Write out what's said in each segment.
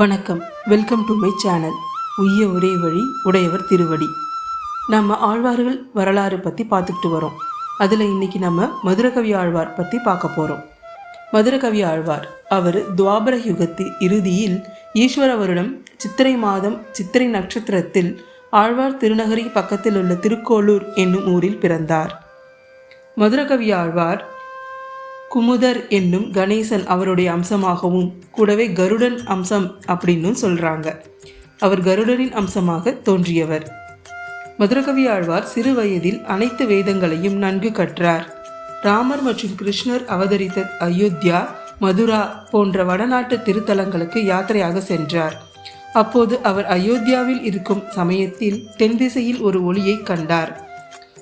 வணக்கம். Welcome to my channel உய்ய ஒரே வழி உடையவர் திருவடி. நம்ம ஆழ்வார்கள் வரலாறு பற்றி பார்த்துக்கிட்டு வரோம். அதில் இன்னைக்கு நம்ம மதுரகவி ஆழ்வார் பற்றி பார்க்க போகிறோம் மதுரகவி ஆழ்வார் அவர் துவாபர யுகத்து இறுதியில் ஈஸ்வர வருடம் சித்திரை மாதம் சித்திரை நட்சத்திரத்தில் ஆழ்வார் திருநகரி பக்கத்தில் உள்ள திருக்கோளூர் என்னும் ஊரில் பிறந்தார். மதுரகவி ஆழ்வார் குமுதர் என்னும் கணேசன் அவருடைய அம்சமாகவும் கூடவே கருடன் அம்சம் அப்படின்னும் சொல்றாங்க. அவர் கருடனின் அம்சமாக தோன்றியவர். மதுரகவி ஆழ்வார் சிறு வயதில் அனைத்து வேதங்களையும் நன்கு கற்றார். ராமர் மற்றும் கிருஷ்ணர் அவதரித்த அயோத்தியா மதுரா போன்ற வடநாட்டு திருத்தலங்களுக்கு யாத்திரையாக சென்றார். அப்போது அவர் அயோத்தியாவில் இருக்கும் சமயத்தில் தென் திசையில் ஒரு ஒளியை கண்டார்.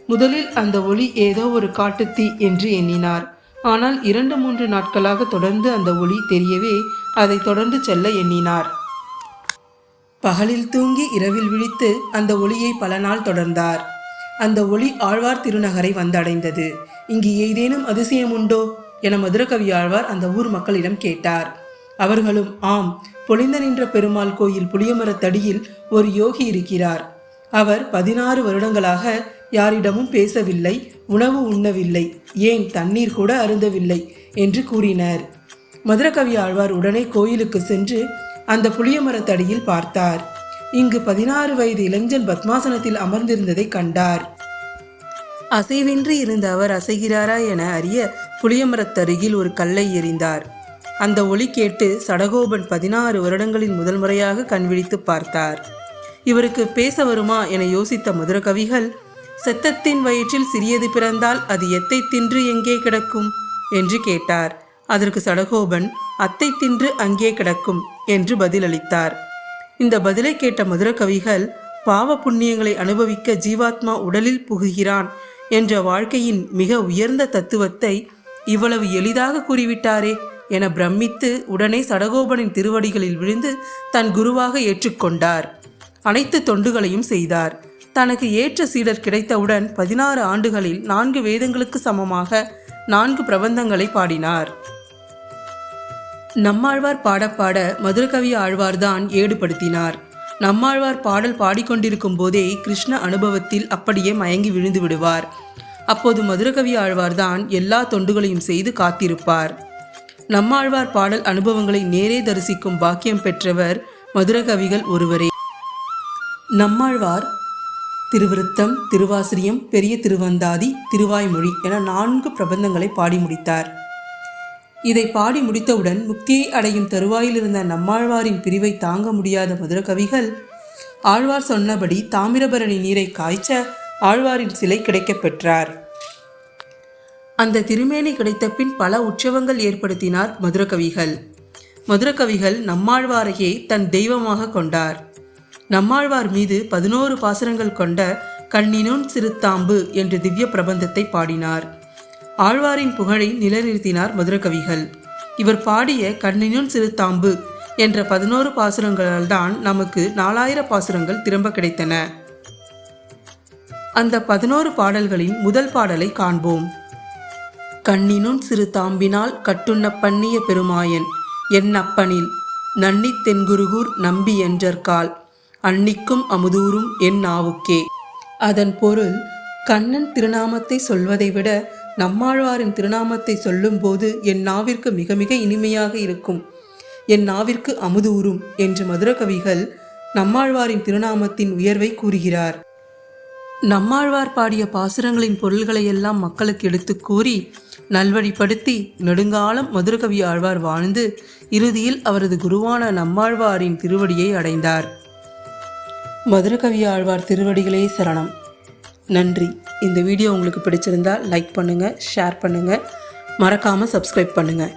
முதலில் அந்த ஒளி ஏதோ ஒரு காட்டுத்தீ என்று எண்ணினார். ஆனால் இரண்டு மூன்று நாட்களாக தொடர்ந்து அந்த ஒளி தெரியவே அதை தொடர்ந்து செல்ல எண்ணினார். பகலில் தூங்கி இரவில் விழித்து அந்த ஒளியை பல நாள் தொடர்ந்தார். அந்த ஒளி ஆழ்வார் திருநகரை வந்தடைந்தது. இங்கு ஏதேனும் அதிசயம் உண்டோ என மதுரகவி ஆழ்வார் அந்த ஊர் மக்களிடம் கேட்டார். அவர்களும் ஆம் பொழிந்த நின்ற பெருமாள் கோயில் புளியமரத்தடியில் ஒரு யோகி இருக்கிறார். அவர் பதினாறு வருடங்களாக யாரிடமும் பேசவில்லை உணவு உண்ணவில்லை ஏன் தண்ணீர் கூட அருந்தவில்லை என்று கூறினர். மதுரகவி ஆழ்வார் உடனே கோயிலுக்கு சென்று அந்த புளிய மரத்தடியில் பார்த்தார். இங்கு பதினாறு வயது இளைஞன் பத்மாசனத்தில் அமர்ந்திருந்ததை கண்டார். அசைவின்றி இருந்த அவர் அசைகிறாரா என அறிய புளியமரத்தருகில் ஒரு கல்லை எறிந்தார். அந்த ஒளி கேட்டு சடகோபன் பதினாறு வருடங்களில் முதல் முறையாக கண்விழித்து பார்த்தார். இவருக்கு பேச வருமா என யோசித்த மதுரகவிகள் செத்தத்தின் வயிற்றில் சிறியது பிறந்தால் அது எத்தை தின்று எங்கே கிடக்கும்? என்று கேட்டார். அதற்கு சடகோபன் அத்தை தின்று அங்கே கிடக்கும் என்று பதிலளித்தார். இந்த பதிலை கேட்ட மதுரகவிகள் பாவ புண்ணியங்களை அனுபவிக்க ஜீவாத்மா உடலில் புகுகிறான் என்ற வாழ்க்கையின் மிக உயர்ந்த தத்துவத்தை இவ்வளவு எளிதாக கூறிவிட்டாரே என பிரமித்து உடனே சடகோபனின் திருவடிகளில் விழுந்து தன் குருவாக ஏற்றுக்கொண்டார். அனைத்து தொண்டுகளையும் செய்தார். தனக்கு ஏற்ற சீடர் கிடைத்தவுடன் பதினாறு ஆண்டுகளில் நான்கு வேதங்களுக்கு சமமாக நான்கு பிரபந்தங்களை பாடினார். நம்மாழ்வார் பாட பாட மதுரகவி ஆழ்வார்தான் ஏடுபடுத்தினார். நம்மாழ்வார் பாடல் பாடிக்கொண்டிருக்கும் போதே கிருஷ்ண அனுபவத்தில் அப்படியே மயங்கி விழுந்து விடுவார். அப்போது மதுரகவி ஆழ்வார்தான் எல்லா தொண்டுகளையும் செய்து காத்திருப்பார். நம்மாழ்வார் பாடல் அனுபவங்களை நேரே தரிசிக்கும் பாக்கியம் பெற்றவர் மதுரகவிகள் ஒருவரே. நம்மாழ்வார் திருவிருத்தம் திருவாசிரியம் பெரிய திருவந்தாதி திருவாய்மொழி என நான்கு பிரபந்தங்களை பாடி முடித்தார். இதை பாடி முடித்தவுடன் முக்தியை அடையும் தருவாயிலிருந்த நம்மாழ்வாரின் பிரிவை தாங்க முடியாத மதுரகவிகள் ஆழ்வார் சொன்னபடி தாமிரபரணி நீரை காய்ச்ச ஆழ்வாரின் சிலை கிடைக்கப் பெற்றார். அந்த திருமேனி கிடைத்த பின் பல உற்சவங்கள் ஏற்படுத்தினார் மதுரகவிகள். மதுரகவிகள் நம்மாழ்வாரையே தன் தெய்வமாக கொண்டார். நம்மாழ்வார் மீது பதினோரு பாசுரங்கள் கொண்ட கண்ணினுன் சிறுத்தாம்பு என்று திவ்ய பிரபந்தத்தை பாடினார். ஆழ்வாரின் புகழை நிலைநிறுத்தினார் மதுரகவிகள். இவர் பாடிய கண்ணினுன் சிறுத்தாம்பு என்ற பதினோரு பாசுரங்களால் தான் நமக்கு நாலாயிர பாசுரங்கள் திரும்ப கிடைத்தன. அந்த பதினோரு பாடல்களின் முதல் பாடலை காண்போம். கண்ணினுன் சிறு தாம்பினால் கட்டுண்ண பண்ணிய பெருமாயன் என் அப்பனில் நன்னித் தென்குருகூர் நம்பி என்றற்கால் அன்னிக்கும் அமுதூரும் என் நாவுக்கே. அதன் பொருள் கண்ணன் திருநாமத்தை சொல்வதை விட நம்மாழ்வாரின் திருநாமத்தை சொல்லும்போது என் நாவிற்கு மிக மிக இனிமையாக இருக்கும். என் நாவிற்கு அமுதூரும் என்று மதுரகவிகள் நம்மாழ்வாரின் திருநாமத்தின் உயர்வை கூறுகிறார். நம்மாழ்வார் பாடிய பாசுரங்களின் பொருள்களை எல்லாம் மக்களுக்கு எடுத்துக் கூறி நல்வழிப்படுத்தி நெடுங்காலம் மதுரகவி ஆழ்வார் வாழ்ந்து இறுதியில் அவரது குருவான நம்மாழ்வாரின் திருவடியை அடைந்தார். மதுரகவி ஆழ்வார் திருவடிகளே சரணம். நன்றி. இந்த வீடியோ உங்களுக்கு பிடிச்சிருந்தா லைக் பண்ணுங்கள் ஷேர் பண்ணுங்கள் மறக்காமல் சப்ஸ்கிரைப் பண்ணுங்கள்